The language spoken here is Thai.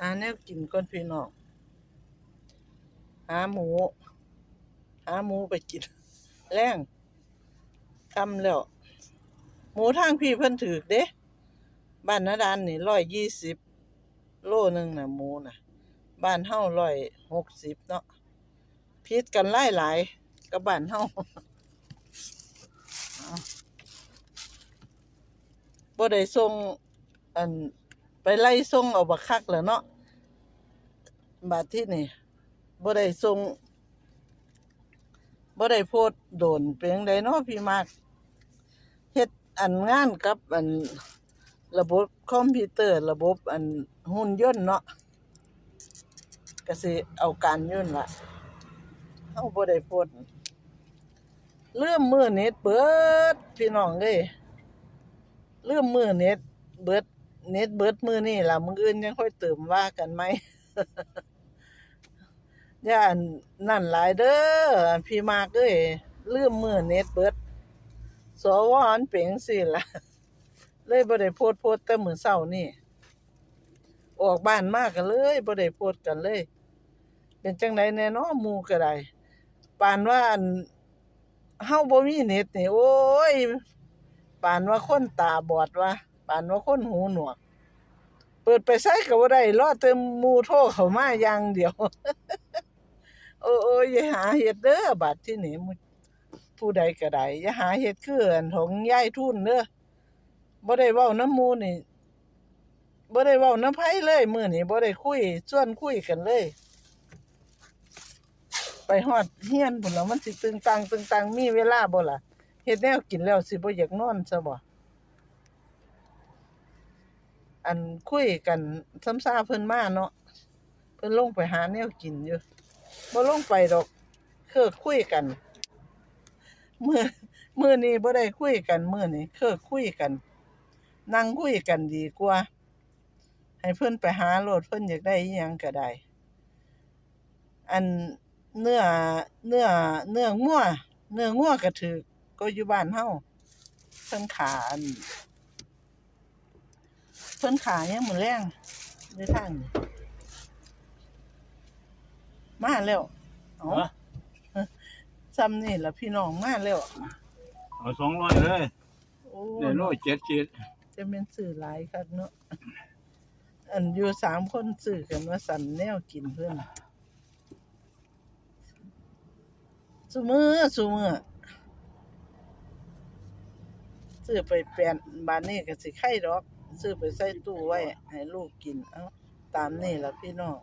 หาแนวกินก่อนพี่น้องหาหมู หาหมูไปกิน แรงคำแล้ว หมูทางพี่เพิ่นถือกเด้บ้านนาดานนี่ร้อยยี่สิบโลหนึงนะหมูนะบ้านเฮาร้อยหกสิบเนาะพิษกันหลายหลายกับบ้านเฮาเอาบ่ได้ส่งอัน ไปไล่ส่งเอาบักคักแหล้วเนาะบาดที่นี่บ่ได้ส่งบ่ได้โพสต์โดนเป็นจั่งใดเนาะพี่มากเฮ็ดอันงานกับอันระบบคอมพิวเตอร์ ระบบอันหุ่นยนต์เนาะก็สิเอาการยุ่นล่ะเฮาบ่ได้โพสต์เลื่อมมือเน็ตเบิดพี่น้องเอ้ยลืมมือเน็ตเบิด เน็ตเบิดมือนี่ล่ะมื้ออื่นยังค่อยเติมว่ากันไหมย่านนั่นหลายเด้อพี่มากเอ้ยลืมมือเน็ตเบิดสวอนเป่งซี้ล่ะ เลยบ่ได้โพสต์โพสต์แต่มื้อเช้านี่ ออกบ้านมาก็เลยบ่ได้โพสต์กันเลย เป็นจังไดแน่นาะหมู่ก็ได้ปานว่าอันเฮาบ่มีเน็ตนี่โอ้ยปานว่าคนตาบอดว่า ปานว่าคนหูหนวก เปิดไปไสก็บ่ได้รอแต่หมู่โทรเข้ามาอย่างเดียว โอ้โอ้ยอย่าหาเฮ็ดเด้อบัดที่นี่หมู่ผู้ใดก็ได้อย่าหาเฮ็ดคืออันของยายทุนเด้อบ่ได้เว้าน้ำมูนี่บ่ได้เว้าน้ำไผเลยมื้อนี้บ่ได้คุยชวนคุยกันเลย ไปฮอดเฮียนพุ่นแล้วมันสิตึงตังตึงตังมีเวลาบ่ล่ะเฮ็ดแนวกินแล้วสิบ่อยากนอนซะบ่ อันคุยกันซ้ำซาเพิ่นมาเนาะเพิ่นลงไปหาแนวกินอยู่บ่ลงไปดอกคือคุยกันเมื้อเมื้อนี้บ่ได้คุยกันเมื้อนี้คือคุยกัน นั่งคุยกันดีกว่า ให้เพิ่นไปหาโลดเพิ่นอยากได้อิหยังก็ได้ อันเนื้อเนื้อเนื้องัวเนื้องัวก็ถูกก็อยู่บ้านเฮาเพิ่นขาอัน เพิ่นขายังมื้อแรงในทางนี่มาแล้วเอ้าฮะซ้ำนี่ล่ะพี่น้องมาแล้วเอาสองร้อยเลยโอ้เดี๋ยวโลเจ็ดขีดจะแม่นซื้อหลายคักเนาะอันอยู่สามคนซื้อกันว่าสั่นแนวกินเพิ่นซุมื้อซุมื้อซื้อไปแปลนบ้านนี้ก็สิไข่ดอก ซื้อไปใส่ตู้ไว้ให้ลูกกิน เอ้าตามนี่ล่ะพี่น้อง